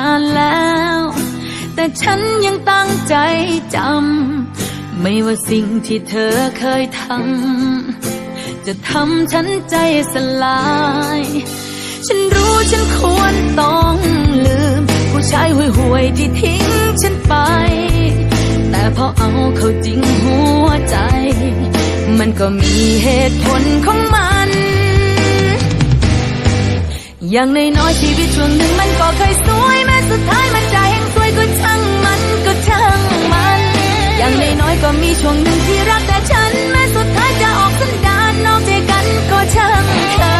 นานแล้ว แต่ฉันยังตั้งใจจำ ไม่ว่าสิ่งที่เธอเคยทำ จะทำฉันใจสลาย ฉันรู้ฉันควรต้องลืม ผู้ชายห่วยหวยๆที่ทิ้งฉันไป แต่พอเอาเข้าจริงหัวใจ มันก็มีเหตุผลของมันอย่างน้อยชีวิตช่วงหนึ่งมันก็เคย มีช่วงหนึ่งที่รักแต่ฉัน แม้สุดท้ายจะออกสันดานนอกใจกันก็ช่างเธอ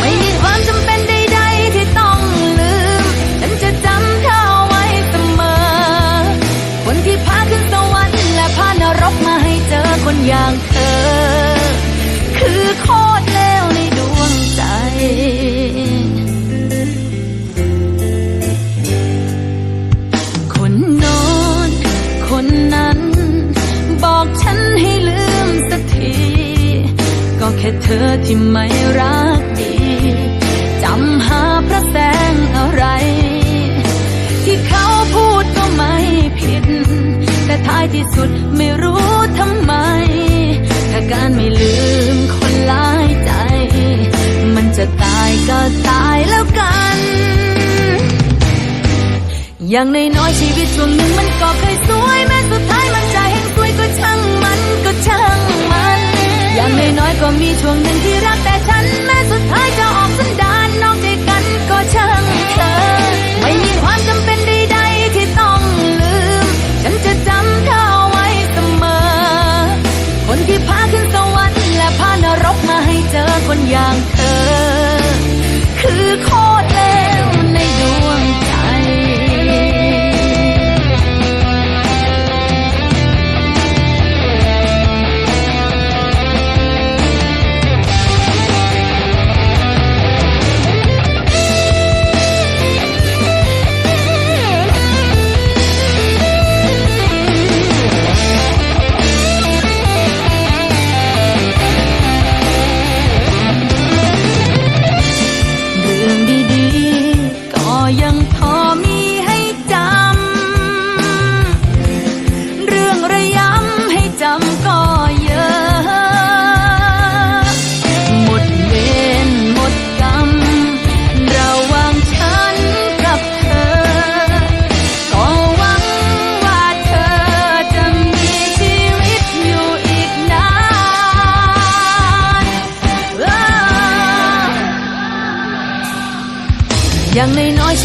ไม่มีความจำเป็นใดๆที่ต้องลืม ฉันจะจำเธอไว้เสมอ คนที่พาขึ้นสวรรค์และพานรกมาให้เจอคนอย่างเธอ เธอที่ไม่รักดีจำหาพระแสงอะไร ที่เขาพูดก็ไม่ผิด แต่ท้ายที่สุดไม่รู้ทำไม ถ้าการไม่ลืมคนหลายใจ มันจะตายก็ตายแล้วกัน อย่างในน้อยชีวิตช่วงหนึ่งมันก็เคยสวยแม้สุดท้ายมันจะแห่งสวยก็ช่างมันก็ช่าง อย่างน้อยๆก็มีช่วงหนึ่งที่รักแต่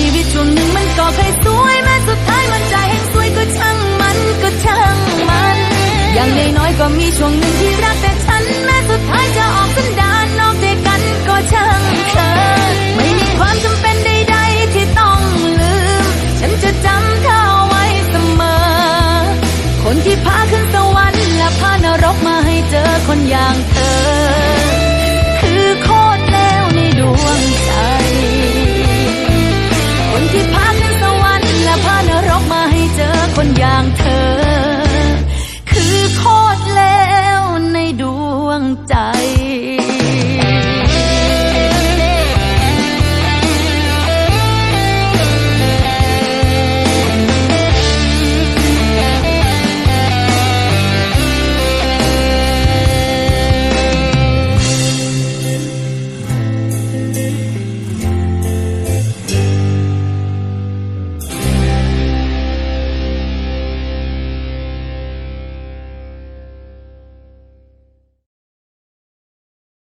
ชีวิตช่วงหนึ่งมันก็เคยสวยแม้สุดท้ายมันจะแห่งสวยก็ช่างมันก็ช่างมัน อย่างน้อยๆก็มีช่วงหนึ่งที่รักแต่ฉันแม้